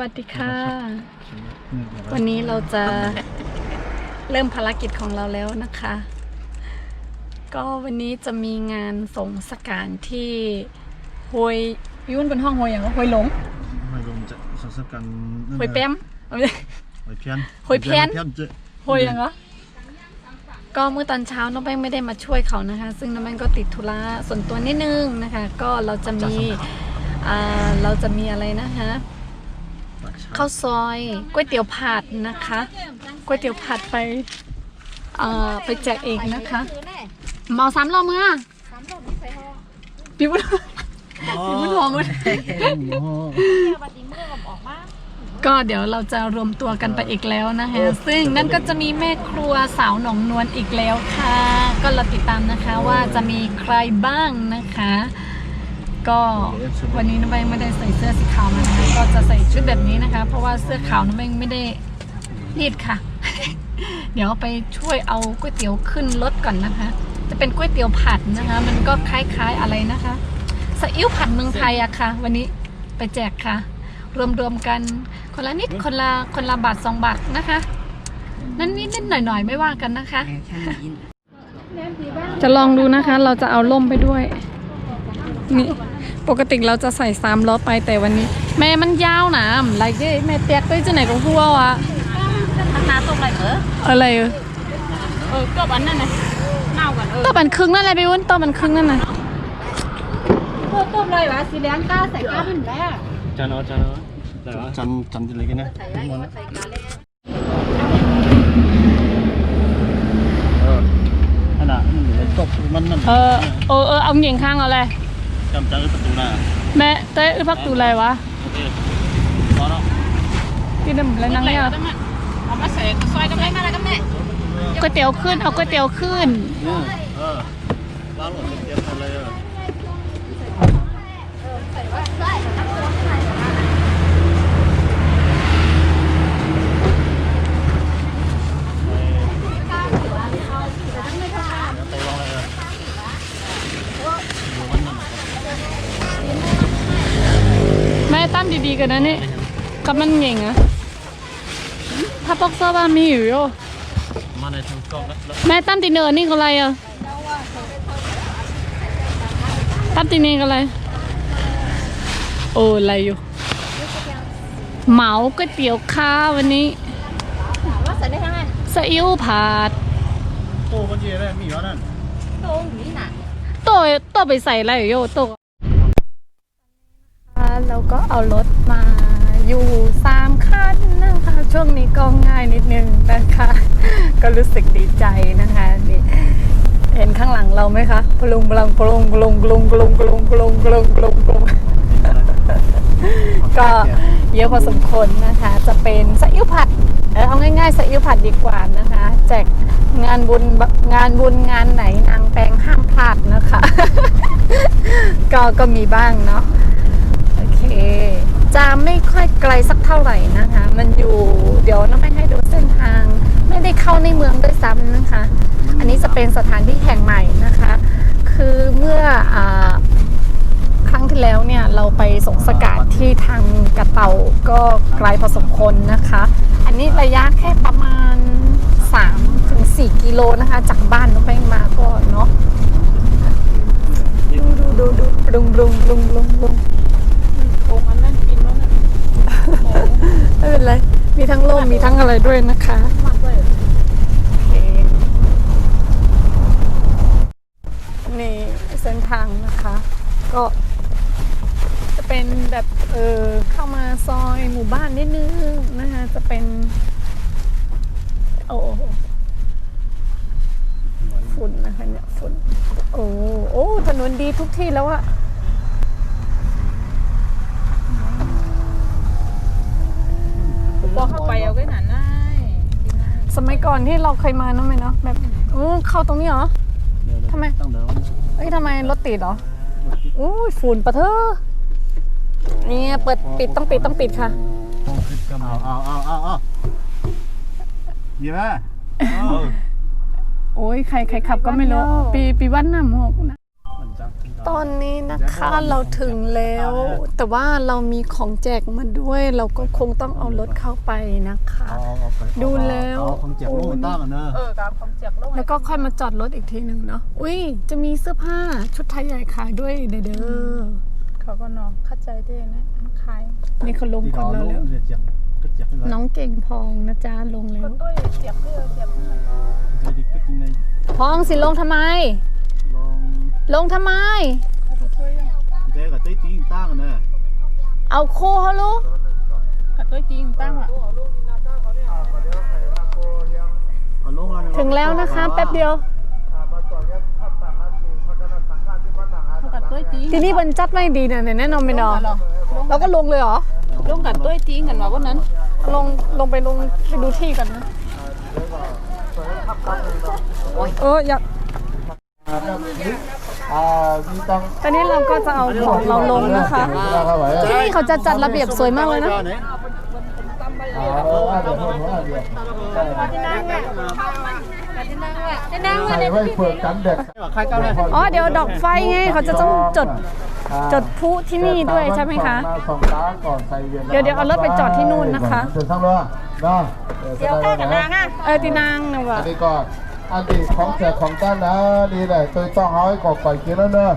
วัสดีค่ะ วันนี้เราจะเริ่มภารกิจของเราแล้วนะคะ ก็วันนี้จะมีงานสงสการที่ฮวยยุ่นเป็นห้องฮวยอย่างว่าฮวยหลงไม่รวมจะสัสกันฮวยแป้มเอาไม่ใช่หอยเพี้ยนหอยเพี้ยนเพี้ยนเจฮวยอย่างเหรอก็เมื่อตอนเช้าน้องแป้งไม่ได้มาช่วยเขานะคะ ซึ่งน้องแป้งก็ติดธุระส่วนตัวนิดนึงนะคะ ก็เราจะมีอ่าเราจะมีอะไรนะคะ ข้าวซอยก๋วยเตี๋ยวผัดนะคะก๋วยเตี๋ยวผัดไปเอ่อไปแจกเองนะคะเมาสามรอบมือพี่บุญพี่บุญหอมดก็เดี๋ยวเราจะรวมตัวกันไปอีกแล้วนะคะ ซึ่งนั่นก็จะมีแม่ครัวสาวหนองนวลอีกแล้วค่ะ ก็เราติดตามนะคะว่าจะมีใครบ้างนะคะ ก็วันนี้น้องแบงไม่ได้ใส่เสื้อสีขาวมานะคะก็จะใส่ชุดแบบนี้นะคะ เพราะว่าเสื้อขาวน้องแบงไม่ได้รีดค่ะ เดี๋ยวไปช่วยเอาก๋วยเตี๋ยวขึ้นรถก่อนนะคะ จะเป็นก๋วยเตี๋ยวผัดนะคะ มันก็คล้ายๆอะไรนะคะสะอิ่วผัดเมืองไทยอะค่ะ วันนี้ไปแจกค่ะ รวมๆกันคนละนิดคนละคนละบาทสองบาทนะคะนั่นนิดๆหน่อยๆ ไม่ว่ากันนะคะ จะลองดูนะคะ เราจะเอาล่มไปด้วย นี่ ปกติเราจะใส่สามล้อไปแต่วันนี้ แม่มันยาวนะไรเด้แม่เตียกได้จะไหนก็หัววะทางนาตรงไหนเอออะไรเออเออก็อันนั้นนะเน่ากันเออตัวมันครึ่งนั่นแหละพี่วุ้นตัวมันครึ่งนั่นน่ะเพิ่มต้มเลยวะสีเหลืองก้าใส่ก้าเป็นแม่จานเอาจานเอาได้ปะจานจานที่เล็กนะหมดนะเออขนาดมันตกมันนั่นเออเออเออเอาเหยียงข้างเอาเลย จำจานประตูหน้าแม่เต้ยพักตูอะไรวะโอเคพอแล้วกินน้ำแล้วนั่งเนี่ยเอามาใส่ซอยกันได้มาแล้วกันแม่ก๋วยเตี๋ยวขึ้นเอาก๋วยเตี๋ยวขึ้นเออร้านหมดเตรียมหมดเลยเออ แม่ ตั้มดีๆกันนะนี่กับมันเหยียงอะถ้าปอกเซอร์บ้านมีอยู่โยมาในทางกล้องแล้วแม่ตั้มตีเนินนี่ก็อะไรอะตั้มตีเนินก็อะไรโอ้อะไรอยู่เหมาก๋วยเตี๋ยวข้าววันนี้ว่าใส่ได้ทั้งนั้นสะอิ่วผัดโอ้คนเจียได้มีอยู่นั่นตรงนี้น่ะโตโตไปใส่อะไรอยู่โยโต แล้วก็เอารถมาอยู่สามคันนะคะช่วงนี้ก็ง่ายนิดนึงนะคะ ก็รู้สึกดีใจนะคะนี่เห็นข้างหลังเราไหมคะพลุงพลังพลุงพลุงพลุงพลุงพลุงพลุงพลุงพลุงพลุงก็เยอะพอสมควรนะคะ จะเป็นสะอิ่วผัดเอาง่ายๆสะอิ่วผัดดีกว่านะคะ แจกงานบุญงานบุญงานไหนนางแปลงห้ามพลาดนะคะ ก็ก็มีบ้างเนาะ เคจะไม่ค่อยไกลสักเท่าไหร่นะคะ มันอยู่เดี๋ยวน้องแป้งให้ดูเส้นทาง ไม่ได้เข้าในเมืองด้วยซ้ำนะคะ อันนี้จะเป็นสถานที่แห่งใหม่นะคะ คือเมื่ออครั้งที่แล้วเนี่ยเราไปสงสกาดที่ทางกระเตาก็ไกลพอสมควรนะคะ อันนี้ระยะแค่ประมาณ3ถึง4กิโลนะคะ จากบ้านน้องแป้งมาก็เนาะดูดูดูดูลุงลุงลุงลุงลุง ตรงอันนั้นกินแล้วน่ะ ไม่เป็นไร มีทั้งร่มมีทั้งอะไรด้วยนะคะมันด้วยโอเคนี่เส้นทางนะคะ ก็จะเป็นแบบเออเข้ามาซอยหมู่บ้านนิดนึงนะคะจะเป็นโอ้โหฝุ่นนะคะเนี่ยฝุ่นโอ้โอ้ถนนดีทุกที่แล้วอะ บอกเข้าไปเอาไว้หนาหน้าสมัยก่อนที่เราเคยมาเนอะไหมเนาะแบบอู้เข้าตรงนี้เหรอทำไมต้องเดินเอ้ยทำไมรถติดเหรออู้ยฝุ่นปะเธอเนี่ยเปิดปิดต้องปิดต้องปิดค่ะเอาเอาเอาเอาเอาดีไหมโอ้ยใครใครขับก็ไม่รู้ปีปีวันน้ำหกนะ ตอนนี้นะคะเราถึงแล้ว แต่ว่าเรามีของแจกมาด้วย เราก็คงต้องเอารถเข้าไปนะคะเอาเอาไปดูแล้วเอาของเจ็บลูกมันตั้งกันเนอะเออกับของเจียกลงแล้วก็ค่อยมาจอดรถอีกทีหนึ่งเนาะอุ้ยจะมีเสื้อผ้าชุดไทยใหญ่ขายด้วยเด้อเขาก็น้องเข้าใจด้วยนะขายนี่เขาลงที่ก่อนเราเราลูแล้วกเนี่ยเจ็บก็เจ็บไปเลยน้องเก่งพองนะจ๊ะลงแล้ก็วตุ้ยเสียบเพื่อเสียบเพื่อจะดีก็จริงในพองสิลงทำไม ลองลงทำไมเจ๊กับเต้ตีตั้งกันเนอะเอาโคเขาลูกกับตุ้ยจริงตั้งอะเอาลงแล้วถึงแล้วนะคะแป๊บเดียวเขากับตุ้ยจริงที่นี่บรรจัดไม่ดีนะเนี่ยแน่นอนไม่นอนเราก็ลงเลยเหรอ ลงกับตุ้ยจริงกันว่าวันนั้นลงลงไปลงไปดูที่กันนะเอออยากอ่ามี ตังตอนนี้เราก็จะเอาของเราลงนะคะ ที่นี่เขาจะจัดระเบียบสวยมากเลยนะใส่ไว้เปิดกันเด็กใครก้าวเลยอ๋อเดี๋ยวดอกไฟไงเขาจะต้องจดจดพลุที่นี่ด้วยใช่ไหมคะสองตาก่อนใส่เวียนเดี๋ยวเดี๋ยวเอารถไปจอดที่นู่นนะคะเดี๋ยวทั้งเรือเนาะเดี๋ยวข้ากับนางอะเออตีนางนะวะอันนี้ก็ อันนี้ของแจกของต้านนะนี่แหละตัวต้องเอาให้กอกไก่กินแล้วเนอะ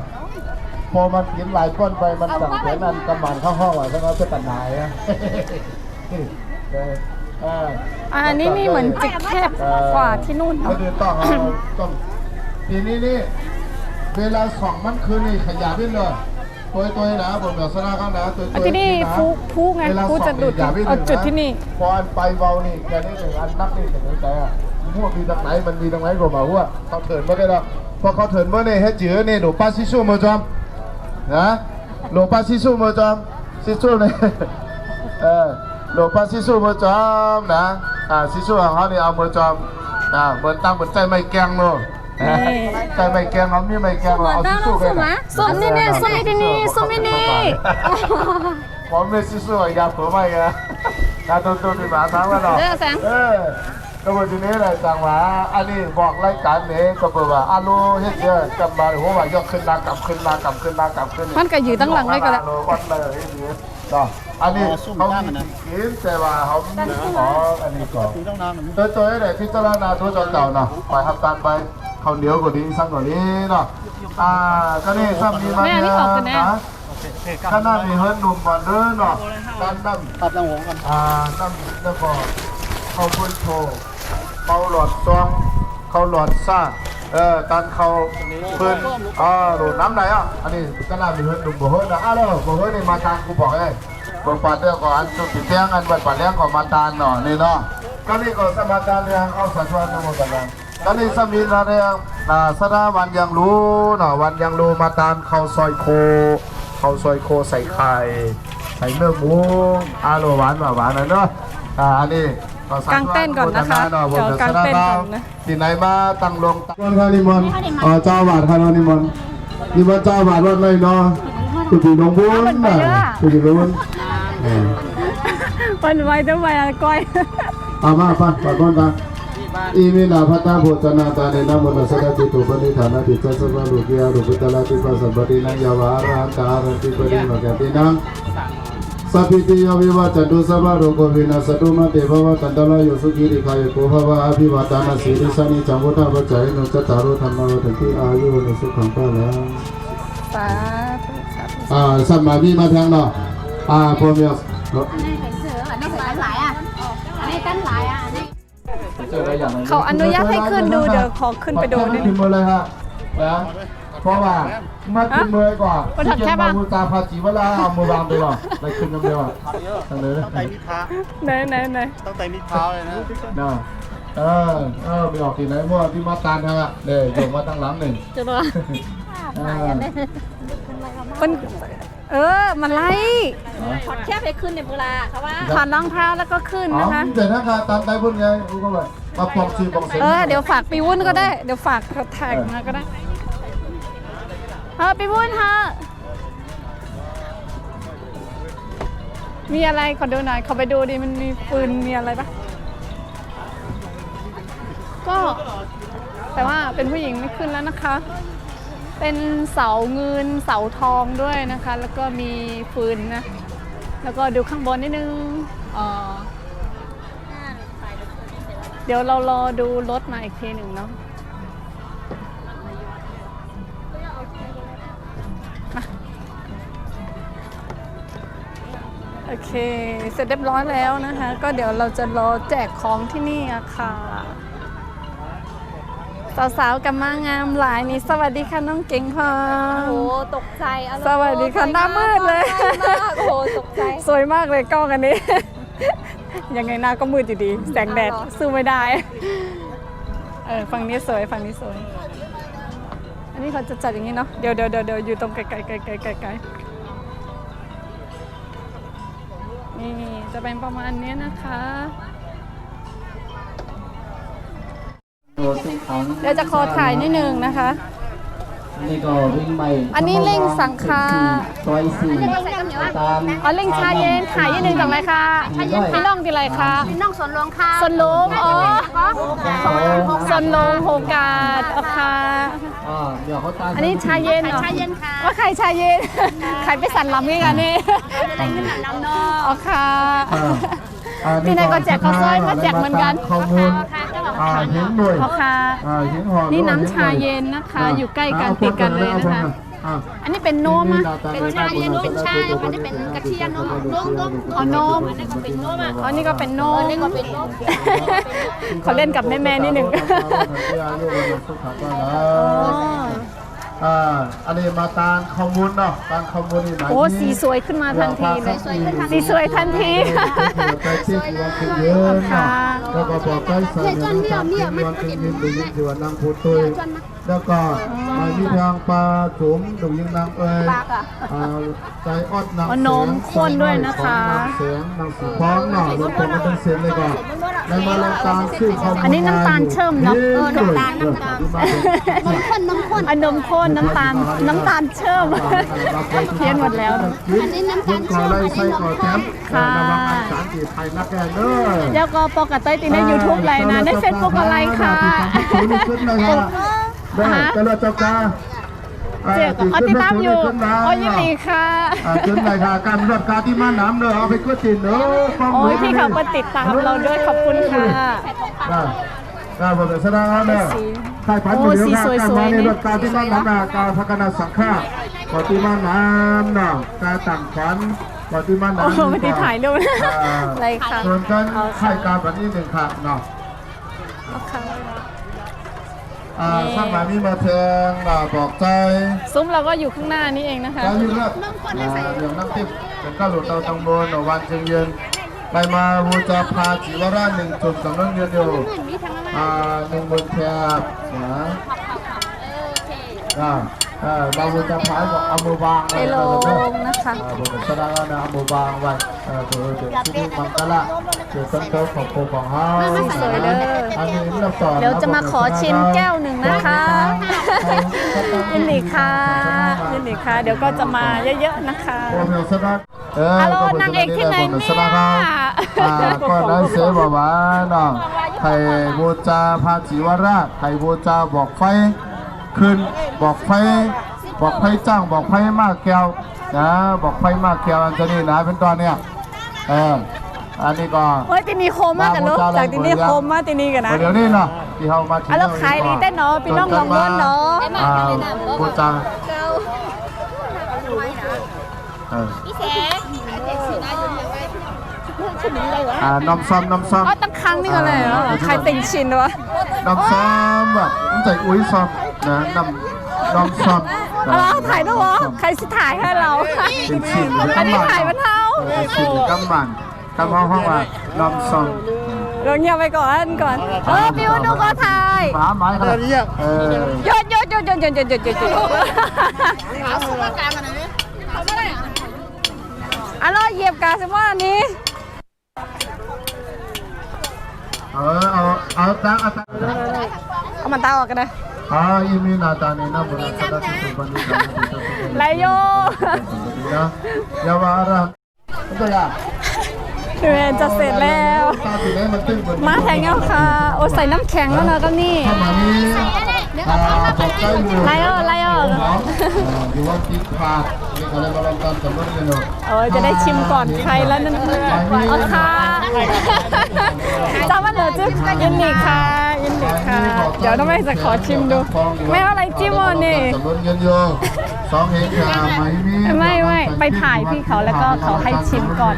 พอมันกินหลายก้อนไปมันสั่งแขนนั่นกำมันเข้าห้องอะถ้าเขาจะตัดหายอะเออเอออะอันนี้นี่เหมือนจะแคบกว่าที่นู่นก็เนาะคือต้องเอาต้องทีนี้นี่เวลาสองมันคือนี่ขยับขึ้นเลยตัวตัวนะผมเดี๋ยวสนาข้างนะตัวอันตัวที่นี่พลุพลุไงพลุจะดุดเอาจุดที่นี่พออันไปเบานี่แค่นี้หนึ่งอันนับนี่ถึงใจอะ มั่วมีตรงไหนมันมีตรงไหนก็มาว่าเขาเถินไม่ได้หรอกพอเขาเถินเมื่อนี่ให้จื้อนี่หนูป้าซิซูมือจอมนะหนูป้าซิซูมือจอมซิซูเนี่ยเออหลวงพ่อซิสุมาจอมนะอ่าซิสุของเขาเนี่ยเอามาจอมอ่าเหมือนตั้งเหมือนใจไม่แกงเนาะใจไม่แกงเขามีไม่แกงเอาซิสุไปนะส้มนี่เนี่ยส้มนี่นี่ส้มนี่นี่ผมไม่ซิสุอยากเผื่อไม่ไงนะตัวตัวที่มาทั้งวันเนาะเด้อแสงเออ ก็วันนี้เลยสั่งมาอันนี้บอกรายการนี้ก็เปิดว่าอาลูเฮ็ดเยอะกำมาหัวว่ายกขึ้นลากลับขึ้นลากลับขึ้นลากลับขึ้นมันก็อยู่ตั้งหลังไว้ก็แล้ววันเลยเฮ็ดเยอะอันนี้เขามีกินแต่ว่าเขาขออันนี้ก่อนตีต้องน้ำมันตัวตัวนี้แหละพิจารณาตัวจอเก่าเนาะไปทำการไปเขาเหนียวกว่านี้สั่งกว่านี้เนาะอ่าก็นี่ซ้ำนี้มันแน่นะข้างหน้ามีเฮิร์นหนุ่มก่อนเด้อเนาะด้านน้ำตัดตังหงกันอ่าน้ำแล้วก็เขาพุนโช เขาหลอดซองเขาหลอดซ่าเออตันเขาพื้นอ่าโดดน้ำไหนอะอันนี้ก็น่ามีเฮิร์นหนุ่มบ่เฮิร์นะอ้าวแล้วบ่เฮิร์นนี่มาทางกูบอกให้บ่ปาดเด้อก่อนอันจุดติดเตียงอันบัดปาดเลี้ยงก่อนมาตานเนาะนี่เนาะก็นี่ก็สมาการเรียงเอาสัตว์วันทั้งหมดกันก็นี่สมีนาเรียงอ่าสดาวันยังรู้เนาะวันยังรู้มาตานข้าวซอยโคข้าวซอยโคใส่ไข่ใส่เนื้อหมูอาโลหวานหวานหวานนะเนาะอ่าอันนี้ ก็สัตว์กางเต้นก่อนนะคะเนาะบนเดี๋ยวกางเต้นก่อนนะที่ไหนมาตั้งลงตั้งวันนิมนต์อ๋อเจ้าบาทครับนิมนต์นิมนต์เจ้าบาทวัดเลยเนาะตุ่หลวงบุญน่ะตุ่หลวงบุญเออวันไว้ต้องไปอะไรก้อยอามาปัดปัดบอนตาอีมินาพัตตาโพตนาตาเนนะมนสดาติตุปนิธานาติจัสสะโลกิยารุปตลาติปัสสะปตินังยาวาระหันตาหันติปริมะกตินัง สัพพิติยวิวัจตุสัพพะโรโควินาสตุมาเตภวะตันตลายโยสุขีริกายโกภวะอภิวาตานาสีริสานิจังวุฒาปัจจัยโนจัตารุธรรมวัฏติอายุวสุขังภะลังสาธุสาธุอ่าสัมมาวิมาทางเนาะอ่าพรมยศเขาอนุญาตให้ขึ้นดูเดี๋ยวขอขึ้นไปดูนิดนึงเลยฮะนะ เพราะว่ามาขึ้นมือก่อนบนถัดแค่ที่ปะจะมาบูตาพาจีวลาเอามือวางไปก่อนไปขึ้นน้ำเดียวอะทางเลยต้องไตมีเท้าไหนไหนไหนต้องไตมีเท้าเลยนะนะเออเออไม่ออกที่ไหนมั่วที่มาตานทางอะเดี๋ยวโยกมาตั้งหลังหนึ่งจะรออ่ามันเออ มันไล่ถอดแค่ไปขึ้นในเวลาเขาว่าถอดรองเท้าแล้วก็ขึ้นอ๋อนะคะแต่ถ้าการตามใจพุ่นไงรู้ก็เลยมาปองซื้อปองเซ็นเออ เดี๋ยวฝากปีวุ้นก็ได้ เดี๋ยวฝากเขาแท็กมาก็ได้ เออปีวุ้นฮะมีอะไรขอดูหน่อยขอไปดูดิมันมีปืนมีอะไรปะก็ แต่ว่าเป็นผู้หญิงไม่ขึ้นแล้วนะคะ เป็นเสาเงินเสาทองด้วยนะคะ แล้วก็มีฟืนนะ แล้วก็ดูข้างบนนิดนึงเอ่อเดี๋ยวเรารอดูรถมาอีกทีหนึ่งเนาะ เค เสร็จเรียบร้อยแล้วนะคะ ก็เดี๋ยวเราจะรอแจกของที่นี่อะค่ะ สาวๆกับมางามหลายนี่สวัสดีค่ะน้องเก่งค่ะโอ้ตกใจอารมณ์สวัสดีค่ะหน้ามืดเลยใกล้มากโอ้ตกใจ สวยมากเลยกล้องอันนี้ ยังไงหน้าก็มืดอยู่ดี แสงแดด เอาเหรอ สู้ไม่ได้ เออฝั่งนี้สวยฝั่งนี้สวย อันนี้เขาจะจัดอย่างนี้เนาะ เดี๋ยวเดี๋ยวเดี๋ยวเดี๋ยวอยู่ตรงไกลๆไกลๆไกลๆไกลๆไกล นี่จะเป็นประมาณนี้นะคะเดี๋ยวจะขอถ่ายนิดนึงนะคะ นี่ก็วิ่งใหม่อันนี้เร่งสังคาซอยสี่ตามอ๋อเล่งชาเย็นขายยี่หนึ่งจากอะไรคะพี่น้องที่ไรคะพี่น้องสวนรวงค่ะสวนลุงอ๋อสวนลุงโฮกาดเอาค่ะอ่าเดี๋ยวเขาตามอันนี้ชาเย็นเหรอชาเย็นค่ะว่าใครชาเย็นใครไปสั่นลำกันนี่อะไรขึ้นหลังน้ำนออ๋อค่ะอ่าอ่าที่ไหนก็แจกข้าวซอยก็แจกเหมือนกันข้อมูล อ่าหินหน่วยอ๋อค่ะอ่าหินห่อนี่น้ำชาเย็นนะคะอยู่ใกล้กันติดกันเลยนะคะ อ่า อันนี้เป็นโนมอะเป็นชาเย็นเป็นชาอันนี้เป็นกระเทียมนมนมนมอ๋อนมอันนี้ก็เป็นนมอะอ๋อนี่ก็เป็นโนมอันนี้ก็เป็นนมเขาเล่นกับแม่ๆนิดหนึ่งอ่าอันนี้มาตานข้อมูลเนาะตานข้อมูลนี่หมายโอ้สีสวยขึ้นมาทันทีเลย สีสวยทันทีใจที่ตัวคือเยอะเนาะแล้วก็บอกใจใส่เงินตามที่มันเป็นเงินดูยิ่งที่ว่านางพูดตุย แล้วก็มาที่ทางปลาจุ๋มดูยิ่งนางเอ้ยอ่าใจอดนางเอานมข้นด้วยนะคะเสียงนางสีฟ้องเนาะรวมตัวกันเป็นเสียงเลยก็ในมาลงตามชื่อข้อมูลอันนี้น้ำตาลเชื่อมเนาะเออน้ำตาลน้ำตาลนมข้นนมข้นอันนมข้นน้ำตาลน้ำตาลเชื่อมเพี้ยนหมดแล้วอันนี้น้ำตาลก่อเชื่อมไล่อันไส้นี้นมก่อข้แชนมป์ระวังอันสารจีไทยนักแก่เด้อแล้วก็ปกติติใน YouTube อะไรนะใน Facebook อะไรค่ะ ได้ตลอดเจ้ากาเจ๊ก็เอาติดตามอยู่โอ้ยยินดีค่ะขึ้นเลยค่ะการรถกาที่มาน้ำเด้อเอาไปกดติดเด้อโอ้ยพี่เขามาติดตามเราด้วยขอบคุณค่ะได้ได้ผมจะแสดงแล้วเนี่ยใครพันอยู่เดียวกันการมาในรถกาที่มาน้ำนาการพัฒนาสังฆาปฏิมาน้ำเนาะการต่างฝันปฏิมาน้ำโอ้โหไม่ได้ถ่ายรูปอะไรค่ะส่วนกันค่ายการวันนี้หนึ่งครับเนาะเอาค่ะอ่าสมัยนี้มาแทงอ่าบอกใจซุ้มเราก็อยู่ข้างหน้านี่เองนะคะใจอยู่เลือดอ่าเรื่องน้ำทิพย์เป็นก้าวหลุดเตาตังบนวันเชียงเย็นไปมาบูจาพาจิวราชหนึ่งจุดสำนักเงินอยู่อ่าหนึ่งบนแคบนะอ่าอ่าบาบูจาพาบอกเอามือวางไปลงนะคะ อ่าผมแสดงแล้วนะเอามือวางไว้ เออเดี๋ยวเดี๋ยวที่นี่มังกละเดี๋ยวต้นโตของโคของเฮาสวยเด้ออันนี้เราสอนเดี๋ยวจะมาขอชิมแก้วหนึ่งนะคะยินดีค่ะยินดีค่ะ เดี๋ยวก็จะมาเยอะๆนะคะโอ้โหสนับเออฮัลโหลนางเอกที่ไหนเนี่ยสนับครับอ่าก็ได้เสียบอกว่าเนาะไข่บูจาพาจิวราชไข่บูจาบอกไฟขึ้นบอกไฟบอกไฟจ้างบอกไฟมากแก้วนะบอกไฟมากแก้วอันเจนี่นะเป็นตอนเนี้ย เอออันนี้ก็โอ้ยตีนี้โคมมากกันเนาะจากตีนี้โคมมากตีนี้กันนะเดี๋ยวนี้เนาะที่เขามาถึงอะแล้วขายดีเต้นเนาะพี่น้องลองเงินเนาะอ่าบูจาเออพี่แสงสีหน้าอยู่ยังไงอ่าน้ำซ้ำน้ำซ้ำอ๋อตั้งครั้งนี่ก็เลยเหรอใครติงชินวะน้ำซ้ำแบบมันใจอุ้ยซ้ำนะน้ำน้ำซ้ำเอาเราถ่ายด้วยวะใครสิถ่ายให้เราเป็นสิ่งอันนี้ถ่ายมันเท้า เป็นสิ่งกำมันกำห้องห้องว่าน้ำซ้ำเราเงียบไปก่อนก่อน เออพี่วันดูก็ถ่ายหมาไม้ขนาดนี้เออหยุดหยุดหยุดหยุดหยุดหยุดหยุดหยุดหยุดเอาสุกกลางกันนะเขาไม่ได้อะอะเราเหยียบกาซิมอนอันนี้เออเอาเอาตังเอาตังเอามันตาออกกันเลยอ่าอีมีนาตานีนะบุญสัตว์ที่สุพรรณบุรีไรโยนะยาวาระ ตัวอย่างเรนจะเสร็จแล้ว มาแทงเงาค่ะ โอ้ใส่น้ำแข็งแล้วเนอะก็นี่ไลออนไลออนโอ้จะได้ชิมก่อนใครแล้วนั่นเลยอ๋อค่ะจำวาเดี๋ยจิ้มยินดีค่ะยินดีค่ะ เดี๋ยวต้องไปจะขอชิมดู ไม่เอาอะไรจิ้มอะนี่ สองเห็นค่ะไม่มีไม่ไม่ไปถ่ายพี่เขาแล้วก็เขาให้ชิมก่อน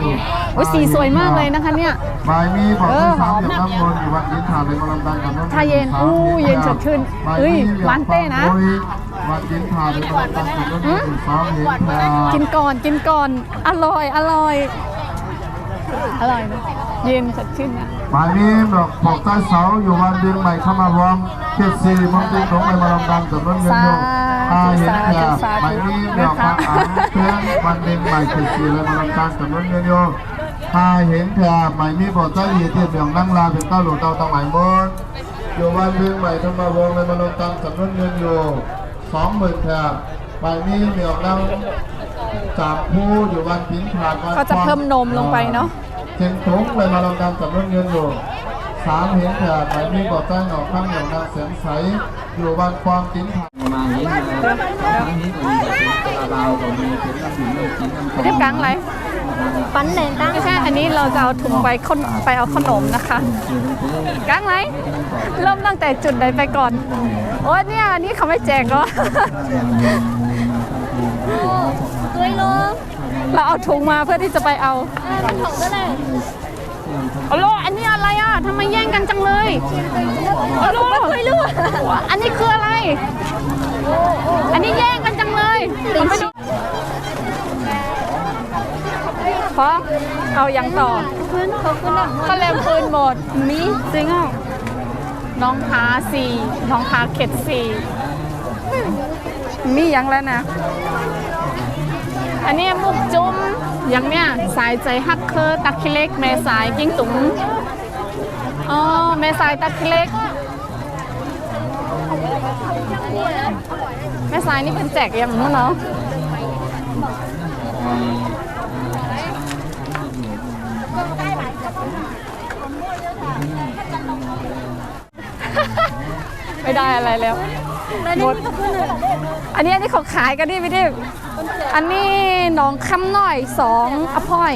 โอ้ยสีสวยมากเลยนะคะเนี่ยไม่มีบอกเอที่อหสาอมมกับน้ำมนต์อยู่วัดอินทาเลยมาลองกันกับรถถ้าเย็นอู้เย็นสดชื่นเอ้ยหวานเต้นะวัดอินทาเลยมาลองกันกับรถกันสองเห็นค่ะกินก่อนกินก่อนอร่อยอร่อยอร่อยนะเย็นสดชื่นนะหมายนี้บอกบอกใต้เสาอยู่วันดินใหม่เข้ามาวอมเขตสี่มังติของไปมาลำดังกับรถเงินโย อาเห็นแค่หมายนี้บอกว่าอ่านเพื่อนวันดินใหม่เขตสี่เลยมาลำดังกับรถเงินโยอาเห็นแค่หมายนี้บอกใต้ยีเทียบอย่างนั่งลาเป็นเต้าหลวงเต้าตังหมายมดอยู่วันดินใหม่เข้ามาวอมเลยมาลำดังกับรถเงินโยสองหมื่นแค่หมายนี้เดี๋ยวนั่งสามผู้อยู่วันพินผ่านวันเขาจะเพิ่มนมลงไปเนาะเจงทุกเลยมาลองการกับรถเงินอยู่ สามเห็นแถบไหนมีบ่อใต้หนองข้างอย่างนาเสียงใสอยู่บ้านความจิ้นผ่านมาเห็นมาทางนี้ก็มีแต่เป็นกระเบาก็มีเป็นน้ำดื่มน้ำกินน้ำเรียบกลางไรปั้นแดงตั้งไม่ใช่อันนี้เราจะเอาถุงไปขนไปเอาขนมนะคะกางไหนเริ่มตั้งแต่จุดใดไปก่อน โอ้เนี่ยอันนี้เขาไม่แจกเหรอตัวลงเราเอาถุงมาเพื่อที่จะไปเอามันถงก็เลยโอ้โลอันนี้ อะไรอะทำไมแย่งกันจังเลยโอ้โลไม่รู้อันนี้คืออะไร อันนี้แย่งกันจังเลยผมไปดูพอเอาอย่างต่อขึ้นเขาขึ้นหลังก็แลมปืนหมดมีจริงอะน้องพาสี่น้องพาเข็ดสี่มีอย่างแล้วนะ อันนี้มุกจุ้มอย่างเนี้ยสายใจฮักเคอร์ตักคิเล็กแม่สายกิ้งตุ๋ง อ๋อแม่สายตักเล็ก แม่สายนี่เป็นแจกอย่างนู้นเนาะไม่ได้อะไรแล้วหมดอันนี้อันนี้เขาขายกันดิพี่ดิอันนี้หนองคำหน่อยสองอภอย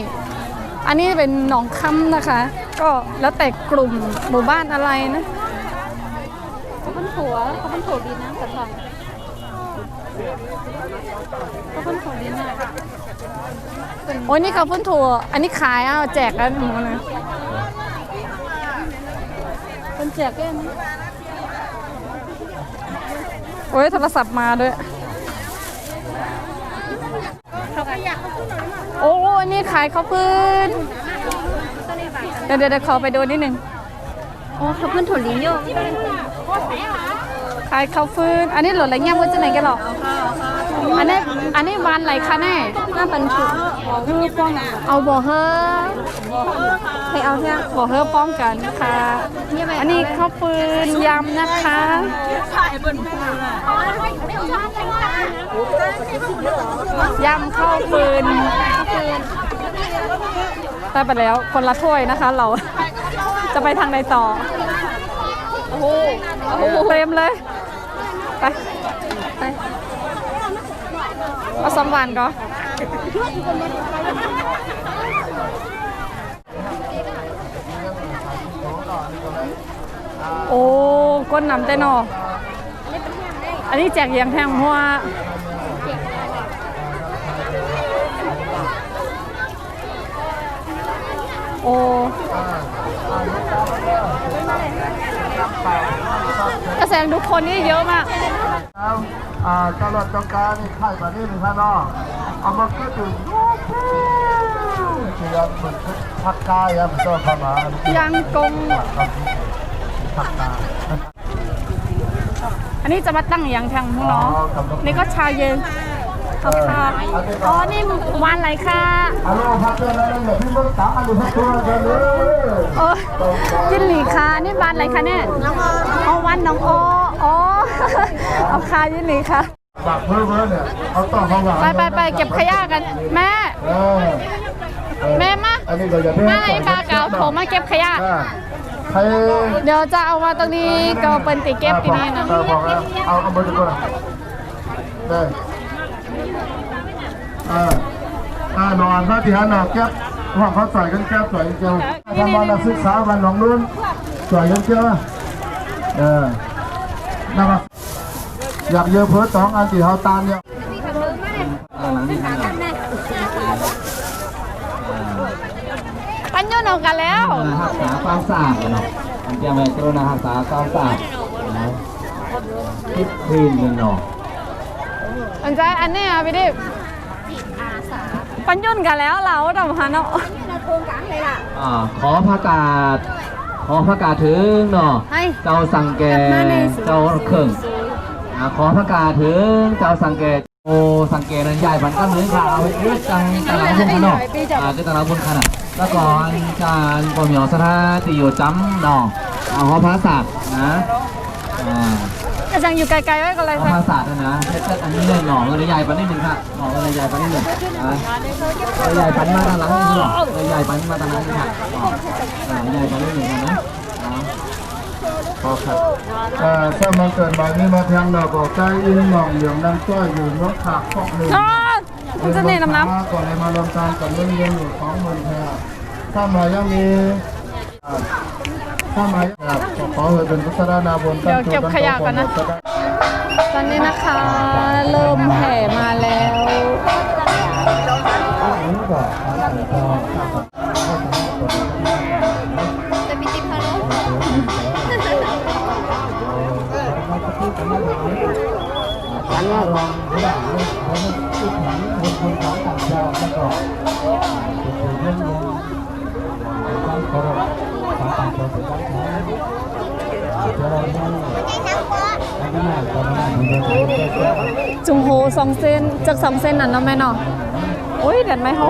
อันนี้เป็นหนองคำนะคะ ก็แล้วแต่กลุ่มหมู่บ้านอะไรนะเขาเป็นถั่วเขาเป็นถั่วดีนะกระถางเขาเป็นถั่วดีนะโอ้ยนี่เขาวพุ่นถั่วอันนี้ขายอะแจกกันหมดเลยเป็นแจกแก้มโอ้ยโทรศัพท์มาด้วยโอ้อันนี้ขายข้าวพื้น เดี๋ยวเดี๋ยวเดี๋ยวขอไปดูนิดนึงโอ้เขาเป็นถั่วลิ้นโยขายข้าวฟื้น อันนี้หล่นอะไรเงี้ยว่าจะไหนกันหรออันนี้อันนี้วันอะไรคะแน่หน้าปันฉุคือป้องเอาบ่อเฮอให้เอาแค่ยบ่อเฮอป้องกันค่ะอันนี้ข้าวฟื้นยำนะคะยำข้าวฟืน ได้ไปแล้ว คนละถ้วยนะคะ เรา จะไปทางใดต่อ โอ้โหเต็มเลย ไป ไปเอาสองวันก็โอ้ก้นนำแต่นออันนี้แจกอย่างแทงหัว โอ้กระแสงทุกคนนี่เยอะมากแล้วอ่าตลอดต้องการนี่ไข่แบบนี้หนึ่งข้างนอกเอามาก็ถึงเชียร์เหมือนพักกายครับชอบเข้ามายังกงพักกายอันนี้จะมาตั้งอย่างแทงหัวเนาะนี่ก็ชาเย็น เอาค่ะอ๋อนี่วานอะไรค่ะฮัลโหลพักเจอแล้วอย่าพี่มึงสามอันดูพักตัวกันเลยเออยินหลีค่ะนี่วานอะไรคะเนี่ยเอาวานน้องโออ๋อเอาค่ะยินหลีค่ะบักเพิ่มเพิ่มเนี่ยเอาต่อเขาหวังไปไปไปเก็บขยะกัน แม่เออแม่มาอันนี้ก็อย่าเพิ่งมาไอ้ปลาเก๋าโถมาเก็บขยะใครเดี๋ยวจะเอามาตรงนี้ก็เป็นติเก็บที่นี่นะเออบอกแล้วเอาเอาเบอร์ดีกว่าได้ เอ่าอ่านอนพระที่หันหนอกแก๊บห้องเขาใส่กันแก๊บใส่กันเจียวทำวันนักศึกษาวันหนองนุ่นใส่กันเจียวเออนะครับอยากเยอะเพิ่มสองอันที่เขาตามเนี่ยปันยุ่นออกกันแล้วรักษาความสะอาดเนาะเตรียมไว้กรุณารักษาความสะอาดนะคิดคลีนเลยเนาะอันใจอันนี้ยพี่ดิบ ปันยุ่นกันแล้วเราแต่มาเนาะอ่าขอประกาศ ขอประกาศถึงเนาะให้เจ้าสังแกเจ้าเครื่องอ่าขอประกาศถึงเจ้าสังแกโอสังเกนั้นใหญ่มันก็เหมือนข่าวเอ๊ะจังตลาดบุญขนาดอ่าจะตลาดบุญขนาดแล้วก่อนการปมเหมียวสถานติโยจำเนาะเอาหอพระศักดิ์นะอ่า จะจังอยู่ไกลๆไว้ก็เลยเอาค่ะภาษาด้วยนะเช็ดอันนี้เลยหน่อเลยใหญ่ปันนิดนึงค่ะหน่อเลยใหญ่ปันนิดนึงอะเลยใหญ่ปันมาทางหลังนี่หรอเลยใหญ่ปันมาทางหลังนี่ค่ะอ่าใหญ่ปันนิดนึงนะอ่าขอครับเอ่อถ้ามันเกิดบางนี้มาทางดอกบอกใจอินหมองเหลืองน้ำจ้อยอยู่นกขากพอกหนึ่งอ๋อคุณจะเน่น้ำน้ก่อนเลยมารวมกันกับเงินเงินอยู่สองหมื่นแพรถ้ามายังมีอ่า ถ้ามาครับขอเป็นพุทธรานาบนเดี๋ยวเก็บขยะกันนะ ตอนนี้นะคะ เริ่มแห่มาแล้ว จุงโฮสองเส้นจากสองเส้นนั้นเนาะแม่เนาะโอ้ยเด็ดไหมเขา